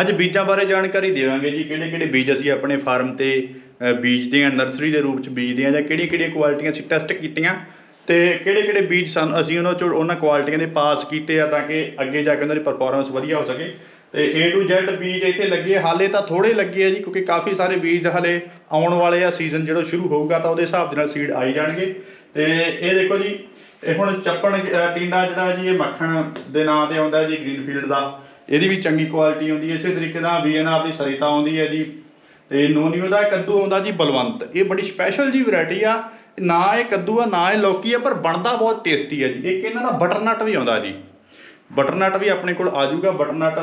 ਅੱਜ ਬੀਜਾਂ ਬਾਰੇ ਜਾਣਕਾਰੀ ਦੇਵਾਂਗੇ ਜੀ ਕਿਹੜੇ ਕਿਹੜੇ ਬੀਜ ਅਸੀਂ ਆਪਣੇ ਫਾਰਮ ਤੇ ਬੀਜਦੇ ਹਾਂ ਨਰਸਰੀ ਦੇ ਰੂਪ ਚ ਬੀਜਦੇ ਹਾਂ ਜਾਂ ਕਿਹੜੀਆਂ ਕਿਹੜੀਆਂ ਕੁਆਲਿਟੀਆਂ ਅਸੀਂ ਟੈਸਟ ਕੀਤੀਆਂ ਤੇ ਕਿਹੜੇ ਕਿਹੜੇ ਬੀਜ ਸਨ ਅਸੀਂ ਉਹਨਾਂ ਚੋਂ ਉਹਨਾਂ ਕੁਆਲਿਟੀਆਂ ਦੇ ਪਾਸ ਕੀਤੇ ਆ ਤਾਂ ਕਿ ਅੱਗੇ ਜਾ ਕੇ ਉਹਨਾਂ ਦੀ ਪਰਫਾਰਮੈਂਸ ਵਧੀਆ ਹੋ ਸਕੇ। ਤੇ A to Z ਬੀਜ ਇੱਥੇ ਲੱਗੇ ਹਾਲੇ ਤਾਂ ਥੋੜੇ ਲੱਗੇ ਆ ਜੀ ਕਿਉਂਕਿ ਕਾਫੀ ਸਾਰੇ ਬੀਜ ਹਾਲੇ ਆਉਣ ਵਾਲੇ ਆ ਸੀਜ਼ਨ ਜਿਹੜਾ ਸ਼ੁਰੂ ਹੋਊਗਾ ਤਾਂ ਉਹਦੇ ਹਿਸਾਬ ਦੇ ਨਾਲ ਸੀਡ ਆਈ ਜਾਣਗੇ। ਤੇ ਇਹ ਦੇਖੋ ਜੀ ਇਹ ਹੁਣ ਚੱਪਣ ਅ, ਜਿਹੜਾ ਜੀ ਇਹ ਮੱਖਣ ਦੇ ਨਾਂ ਤੇ ਆਉਂਦਾ ਜੀ ਗ੍ਰੀਨਫੀਲਡ ਦਾ। ਇਹਦੀ ਵੀ ਚੰਗੀ ਕੁਆਲਿਟੀ ਆਉਂਦੀ ਹੈ ਇਸੇ ਤਰੀਕੇ ਨਾਲ ਵੀਐਨਆਰ ਦੀ ਸਰਿਤਾ ਆਉਂਦੀ ਹੈ ਜੀ। ਤੇ ਨੋਨੀਓ ਦਾ ਕੱਦੂ ਆਉਂਦਾ ਜੀ ਬਲਵੰਤ। ਇਹ ਬੜੀ ਸਪੈਸ਼ਲ ਜੀ ਵੈਰਾਈਟੀ ਆ। ਨਾ ਇਹ ਕੱਦੂ ਆ ਨਾ ਇਹ ਲੌਕੀ ਆ ਪਰ ਬਣਦਾ ਬਹੁਤ ਟੇਸਟੀ ਹੈ ਜੀ। ਇੱਕ ਇਹਨਾਂ ਦਾ ਬਟਰਨਟ ਵੀ ਆਉਂਦਾ ਜੀ। ਬਟਰਨਟ ਵੀ ਆਪਣੇ ਕੋਲ ਆ ਜਾਊਗਾ ਬਟਰਨਟ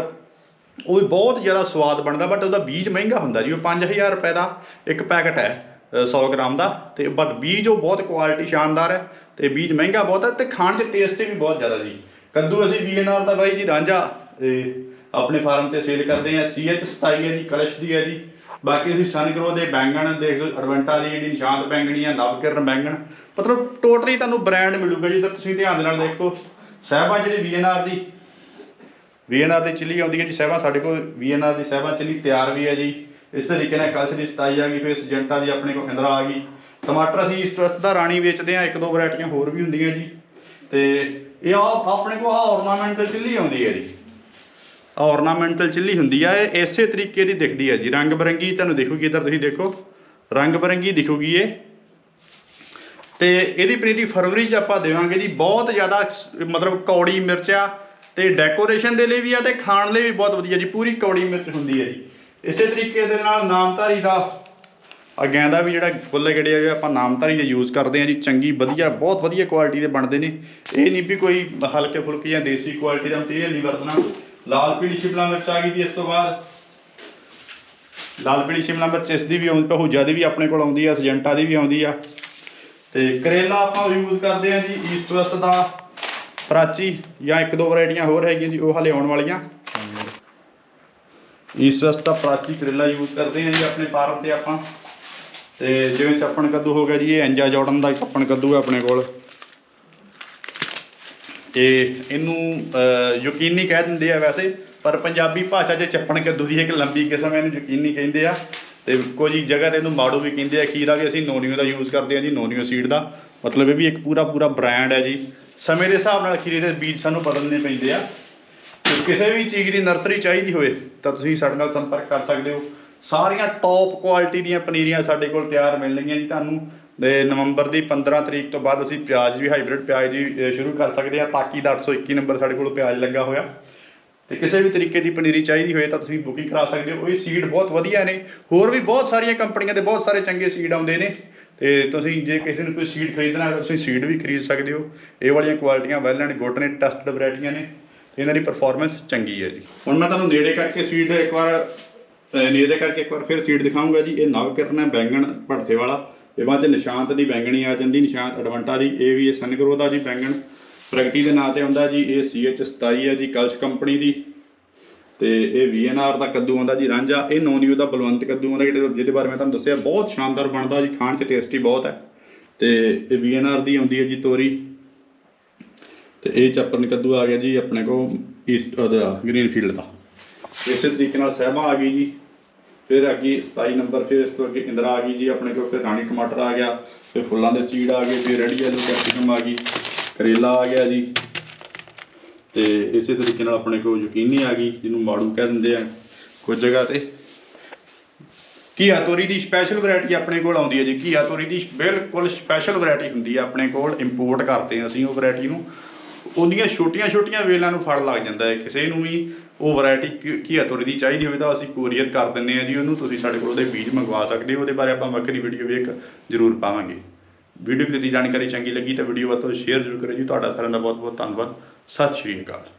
ਉਹ ਵੀ ਬਹੁਤ ਜ਼ਿਆਦਾ ਸਵਾਦ ਬਣਦਾ ਬਟ ਉਹਦਾ ਬੀਜ ਮਹਿੰਗਾ ਹੁੰਦਾ ਜੀ। ਉਹ 5000 ਰੁਪਏ ਦਾ ਇੱਕ ਪੈਕਟ ਹੈ ਅ, 100 ਗ੍ਰਾਮ ਦਾ। ਤੇ ਬਟ ਬੀਜ ਉਹ ਬਹੁਤ ਕੁਆਲਿਟੀ ਸ਼ਾਨਦਾਰ ਹੈ। ਤੇ ਬੀਜ ਮਹਿੰਗਾ ਬਹੁਤ ਹੈ ਤੇ ਖਾਣ 'ਚ ਟੇਸਟੀ ਵੀ ਬਹੁਤ ਜ਼ਿਆਦਾ ਜੀ। ਕੱਦੂ ਅਸੀਂ ਵੀਐਨਆਰ ਦਾ ਬਾਈ ਜੀ ਰਾਂਝਾ ਇਹ ਆਪਣੇ ਫਾਰਮ ਤੇ ਸੇਲ ਕਰਦੇ ਆ। ਸੀਐਚ 27 ਹੈ ਜੀ, ਕਲਸ਼ ਦੀ ਹੈ ਜੀ। ਬਾਕੀ ਅਸੀਂ ਸਨਗਰੋ ਦੇ ਬੈਂਗਣ ਦੇਖ ਲਓ ਅਡਵੈਂਟਾ ਦੀ ਜਿਹੜੀ ਨਿਸ਼ਾਂਤ ਬੈਂਗਣੀ ਆ, ਨਵਕਿਰਨ ਬੈਂਗਣ। ਮਤਲਬ ਟੋਟਲੀ ਤੁਹਾਨੂੰ ਬ੍ਰਾਂਡ ਮਿਲੂਗਾ ਜੀ, ਤਾਂ ਤੁਸੀਂ ਧਿਆਨ ਦੇ ਨਾਲ ਦੇਖੋ। ਸਾਹਿਬਾਂ ਜਿਹੜੀ ਵੀਐਨਆਰ ਦੀ ਵੀਐਨਆਰ ਦੀ ਚਿੱਲੀ ਆਉਂਦੀ ਹੈ ਜੀ, ਸਹਿਬਾ ਸਾਡੇ ਕੋਲ ਵੀਐਨਆਰ ਦੀ ਸਹਿਬਾ ਚਿੱਲੀ ਤਿਆਰ ਵੀ ਹੈ ਜੀ। ਇਸ ਤਰੀਕੇ ਨਾਲ ਕਲਸ਼ ਦੀ 27 ਆ ਗਈ, ਫਿਰ ਸਜੰਟਾ ਦੀ ਆਪਣੇ ਕੋਲ ਇੰਦਰਾ ਆ ਗਈ। ਟਮਾਟਰ ਅਸੀਂ ਇਸ ਵਸਤ ਦਾ ਰਾਣੀ ਵੇਚਦੇ ਆ, ਇੱਕ ਦੋ ਵੈਰਾਈਟੀਆਂ ਹੋਰ ਵੀ ਹੁੰਦੀਆਂ ਜੀ। ਤੇ ਇਹ ਆ ਆਪਣੇ ਕੋਲ ਆ ornamental ਚਿੱਲੀ ਆਉਂਦੀ ਹੈ ਜੀ। ਔਰਨਾਮੈਂਟਲ ਚਿੱਲੀ ਹੁੰਦੀ ਆ, ਇਹ ਇਸੇ ਤਰੀਕੇ ਦੀ ਦਿਖਦੀ ਹੈ ਜੀ। ਰੰਗ ਬਰੰਗੀ, ਤੁਹਾਨੂੰ ਦਿਖੂਗੀ ਇੱਧਰ ਤੁਸੀਂ ਦੇਖੋ। ਰੰਗ ਬਰੰਗੀ ਦਿਖੂਗੀ ਇਹ। ਤੇ ਇਹਦੀ ਪਨੀਰੀ ਫਰਵਰੀ 'ਚ ਆਪਾਂ ਦੇਵਾਂਗੇ ਜੀ। ਬਹੁਤ ਜ਼ਿਆਦਾ ਮਤਲਬ ਕੌੜੀ ਮਿਰਚ ਆ ਤੇ ਡੈਕੋਰੇਸ਼ਨ ਦੇ ਲਈ ਵੀ ਆ ਤੇ ਖਾਣ ਲਈ ਵੀ ਬਹੁਤ ਵਧੀਆ ਜੀ। ਪੂਰੀ ਕੌੜੀ ਮਿਰਚ ਹੁੰਦੀ ਹੈ ਜੀ। ਇਸੇ ਤਰੀਕੇ ਦੇ ਨਾਲ ਨਾਮਧਾਰੀ ਦਾ ਅਗਿਆਂ ਦਾ ਵੀ ਜਿਹੜਾ ਫੁੱਲ ਜਿਹੜੇ ਆ ਆਪਾਂ ਨਾਮਧਾਰੀ ਦੇ ਯੂਜ਼ ਕਰਦੇ ਆ ਜੀ। ਚੰਗੀ, ਵਧੀਆ, ਬਹੁਤ ਵਧੀਆ ਕੁਆਲਿਟੀ ਦੇ ਬਣਦੇ ਨੇ। ਇਹ ਨਹੀਂ ਵੀ ਕੋਈ ਹਲਕੇ ਫੁਲਕੇ ਜਾਂ ਦੇਸੀ ਕੁਆਲਿਟੀ ਦਾ ਮਟੀਰੀਅਲ ਨਹੀਂ ਵਰਤਣਾ। ਲਾਲ ਪੀਲੀ ਸ਼ਿਮਲਾ ਮਿਰਚ ਆ ਗਈ ਜੀ ਇਸ ਤੋਂ ਬਾਅਦ। ਲਾਲ ਪੀਲੀ ਸ਼ਿਮਲਾ ਮਿਰਚ ਇਸ ਦੀ ਵੀ ਆਉਂਦੀ ਪਹੂਜਾ ਦੀ ਵੀ ਆਪਣੇ ਕੋਲ ਆਉਂਦੀ ਆ ਸਜੰਟਾ ਦੀ ਵੀ ਆਉਂਦੀ ਆ। ਤੇ ਕਰੇਲਾ ਆਪਾਂ ਯੂਜ਼ ਕਰਦੇ ਆ ਜੀ ਈਸਟ ਵੈਸਟ ਦਾ ਪ੍ਰਾਚੀ ਜਾਂ ਇੱਕ ਦੋ ਵੈਰਾਈਟੀਆਂ ਹੋਰ ਹੈਗੀਆਂ ਜੀ, ਉਹ ਹਲੇ ਆਉਣ ਵਾਲੀਆਂ। ਈਸਟ ਵੈਸਟ ਦਾ ਪ੍ਰਾਚੀ ਕਰੇਲਾ ਯੂਜ਼ ਕਰਦੇ ਆ ਜੀ ਆਪਣੇ ਫਾਰਮ ਤੇ ਆਪਾਂ। ਤੇ ਜਿਵੇਂ ਚੱਪਣ ਕੱਦੂ ਹੋ ਗਿਆ ਜੀ, ਇਹ ਐਂਜਾ ਜਾਰਡਨ ਦਾ ਚੱਪਣ ਕੱਦੂ ਹੈ ਆਪਣੇ ਕੋਲ। ਤੇ ਇਹਨੂੰ ਯਕੀਨੀ ਕਹਿ ਦਿੰਦੇ ਆ ਵੈਸੇ, ਪਰ ਪੰਜਾਬੀ ਭਾਸ਼ਾ 'ਚ ਚੱਪਣ ਕੱਦੂ ਦੀ ਇੱਕ ਲੰਬੀ ਕਿਸਮ ਇਹਨੂੰ ਯਕੀਨੀ ਕਹਿੰਦੇ ਆ। ਤੇ ਕੁਝ ਜਗ੍ਹਾ ਤੇ ਇਹਨੂੰ ਮਾੜੂ ਵੀ ਕਹਿੰਦੇ ਆ। ਖੀਰਾ ਵੀ ਅਸੀਂ ਨੋਨੀਓ ਦਾ ਯੂਜ਼ ਕਰਦੇ ਆ ਜੀ, ਨੋਨੀਓ ਸੀਡ ਦਾ। ਮਤਲਬ ਇਹ ਵੀ ਇੱਕ ਪੂਰਾ ਪੂਰਾ ਬ੍ਰਾਂਡ ਹੈ ਜੀ। ਸਮੇਂ ਦੇ ਹਿਸਾਬ ਨਾਲ ਖੀਰੇ ਦੇ ਬੀਜ ਸਾਨੂੰ ਬਦਲਣੇ ਪੈਂਦੇ ਆ। ਤੇ ਕਿਸੇ ਵੀ ਚੀਜ਼ ਦੀ ਨਰਸਰੀ ਚਾਹੀਦੀ ਹੋਵੇ, ਤਾਂ ਤੁਸੀਂ ਸਾਡੇ ਨਾਲ ਸੰਪਰਕ ਕਰ ਸਕਦੇ ਹੋ। ਸਾਰੀਆਂ ਟੌਪ ਕੁਆਲਿਟੀ ਦੀਆਂ ਪਨੀਰੀਆਂ ਸਾਡੇ ਕੋਲ ਤਿਆਰ ਮਿਲਣਗੀਆਂ ਜੀ ਤੁਹਾਨੂੰ। ਤੇ ਨਵੰਬਰ ਦੀ 15 ਤਰੀਕ ਤੋਂ ਬਾਅਦ ਅਸੀਂ ਪਿਆਜ਼ ਵੀ ਹਾਈਬ੍ਰਿਡ ਪਿਆਜ਼ ਦੀ ਸ਼ੁਰੂ ਕਰ ਸਕਦੇ ਹਾਂ ਤਾਕੀ ਦਾ 821 ਨੰਬਰ ਸਾਡੇ ਕੋਲ ਪਿਆਜ਼ ਲੱਗਾ ਹੋਇਆ। ਤੇ ਕਿਸੇ ਵੀ ਤਰੀਕੇ ਦੀ ਪਨੀਰੀ ਚਾਹੀਦੀ ਹੋਏ ਤਾਂ ਤੁਸੀਂ ਬੁਕਿੰਗ ਕਰਾ ਸਕਦੇ ਹੋ। ਇਹ ਸੀਡ ਬਹੁਤ ਵਧੀਆ ਨੇ। ਹੋਰ ਵੀ ਬਹੁਤ ਸਾਰੀਆਂ ਕੰਪਨੀਆਂ ਦੇ ਬਹੁਤ ਸਾਰੇ ਚੰਗੇ ਸੀਡ ਆਉਂਦੇ ਨੇ। ਤੇ ਤੁਸੀਂ ਜੇ ਕਿਸੇ ਨੂੰ ਕੋਈ ਸੀਡ ਖਰੀਦਣਾ ਹੈ ਤੁਸੀਂ ਸੀਡ ਵੀ ਖਰੀਦ ਸਕਦੇ ਹੋ। ਇਹ ਵਾਲੀਆਂ ਕੁਆਲਿਟੀਆਂ ਵੈਲ ਐਂਡ ਗੁੱਡ ਨੇ ਟੈਸਟਡ ਵੈਰਾਈਟੀਆਂ ਨੇ। ਤੇ ਇਹਨਾਂ ਦੀ ਪਰਫਾਰਮੈਂਸ ਚੰਗੀ ਹੈ ਜੀ। ਹੁਣ ਮੈਂ ਤੁਹਾਨੂੰ ਨੇੜੇ ਕਰਕੇ ਸੀਡ ਇੱਕ ਵਾਰ ਨੇੜੇ ਕਰਕੇ ਇੱਕ ਵਾਰ ਫਿਰ ਸੀਡ ਦਿਖਾਉਂਗਾ ਜੀ। ਇਹ ਨਵ ਕਿਰਨ ਹੈ ਬੈਂਗਣ ਭੜਥੇ ਵਾਲਾ। ਇਹ ਬਾਅਦ ਚ ਨਿਸ਼ਾਂਤ ਦੀ ਬੈਂਗਣੀ ਆ ਜਾਂਦੀ, ਨਿਸ਼ਾਂਤ ਅਡਵੰਟਾ ਦੀ, ਇਹ ਵੀ ਇਹ ਸਨਗਰੋ ਦਾ ਜੀ ਬੈਂਗਣ। ਪ੍ਰਗਟੀ ਦੇ ਨਾਂ ਤੇ ਆਉਂਦਾ ਜੀ, ਇਹ CH 27 ਹੈ ਜੀ, ਕਲਸ਼ ਕੰਪਨੀ ਦੀ। ਤੇ ਇਹ VNR ਦਾ ਕੱਦੂ ਆਉਂਦਾ ਜੀ, ਰਾਂਝਾ। ਇਹ ਨੋ ਨਿਊ ਦਾ ਬਲਵੰਤ ਕੱਦੂ ਆਉਂਦਾ, ਜਿਹੜੇ ਜਿਹਦੇ ਬਾਰੇ ਮੈਂ ਤੁਹਾਨੂੰ ਦੱਸਿਆ, ਬਹੁਤ ਸ਼ਾਨਦਾਰ ਬਣਦਾ ਜੀ, ਖਾਣ 'ਚ ਟੇਸਟੀ ਬਹੁਤ ਹੈ। ਤੇ ਇਹ VNR ਦੀ ਆਉਂਦੀ ਹੈ ਜੀ ਤੋਰੀ। ਤੇ ਇਹ ਚੱਪਨ ਕੱਦੂ ਆ ਗਿਆ ਜੀ, ਆਪਣੇ ਕੋ ਈਸਟ ਉਹਦਾ ਗ੍ਰੀਨਫੀਲਡ ਦਾ। ਇਸੇ ਤਰੀਕੇ ਨਾਲ ਸਹਿਬਾ ਆ ਗਈ ਜੀ। ਫਿਰ ਅੱਗੇ 27 ਨੰਬਰ, ਫਿਰ ਇਸ ਤੋਂ ਅੱਗੇ ਇੰਦਰਾ ਆ ਗਈ ਜੀ, ਆਪਣੇ ਕੋਲ ਫਿਰ ਰਾਣੀ ਟਮਾਟਰ ਆ ਗਿਆ, ਫਿਰ ਫੁੱਲਾਂ ਦੇ ਸੀਡ ਆ ਗਏ, ਫਿਰ ਰੈਡੀ ਆਲੂ ਕੈਪਸਿਕਮ ਆ ਗਈ, ਕਰੇਲਾ ਆ ਗਿਆ ਜੀ। ਤੇ ਇਸੇ ਤਰੀਕੇ ਨਾਲ ਆਪਣੇ ਕੋਲ ਯਕੀਨੀ ਆ ਗਈ, ਜਿਹਨੂੰ ਮਾੜੂ ਕਹਿ ਦਿੰਦੇ ਆ ਕੁਝ ਜਗ੍ਹਾ ਤੇ। ਘੀਆ ਤੋਰੀ ਦੀ ਸਪੈਸ਼ਲ ਵੈਰਾਈਟੀ ਆਪਣੇ ਕੋਲ ਆਉਂਦੀ ਹੈ ਜੀ, ਘੀਆ ਤੋਰੀ ਦੀ ਬਿਲਕੁਲ ਸਪੈਸ਼ਲ ਵੈਰਾਈਟੀ ਹੁੰਦੀ ਹੈ, ਆਪਣੇ ਕੋਲ ਇੰਪੋਰਟ ਕਰਦੇ ਹਾਂ ਅਸੀਂ ਉਹ ਵੈਰਾਈਟੀ ਨੂੰ। ਉਹਦੀਆਂ ਛੋਟੀਆਂ-ਛੋਟੀਆਂ ਵੇਲਾਂ ਨੂੰ ਫੜ ਲੱਗ ਜਾਂਦਾ ਹੈ। ਕਿਸੇ ਨੂੰ ਵੀ ਉਹ ਵੈਰਾਈਟੀ ਘੀਆ ਤੋਰੀ ਦੀ ਚਾਹੀਦੀ ਹੋਵੇ ਤਾਂ ਅਸੀਂ ਕੋਰੀਅਰ ਕਰ ਦਿੰਦੇ ਹਾਂ ਜੀ ਉਹਨੂੰ। ਤੁਸੀਂ ਸਾਡੇ ਕੋਲ ਉਹਦੇ ਬੀਜ ਮੰਗਵਾ ਸਕਦੇ ਹੋ। ਉਹਦੇ ਬਾਰੇ ਆਪਾਂ ਵੱਖਰੀ ਵੀਡੀਓ ਵੀ ਇੱਕ ਜ਼ਰੂਰ ਪਾਵਾਂਗੇ। ਵੀਡੀਓ ਦੀ ਜਾਣਕਾਰੀ ਚੰਗੀ ਲੱਗੀ ਤਾਂ ਵੀਡੀਓ ਵੱਧ ਤੋਂ ਸ਼ੇਅਰ ਜ਼ਰੂਰ ਕਰਿਓ ਜੀ। ਤੁਹਾਡਾ ਸਾਰਿਆਂ ਦਾ ਬਹੁਤ-ਬਹੁਤ ਧੰਨਵਾਦ। ਸਤਿ ਸ਼੍ਰੀ ਅਕਾਲ।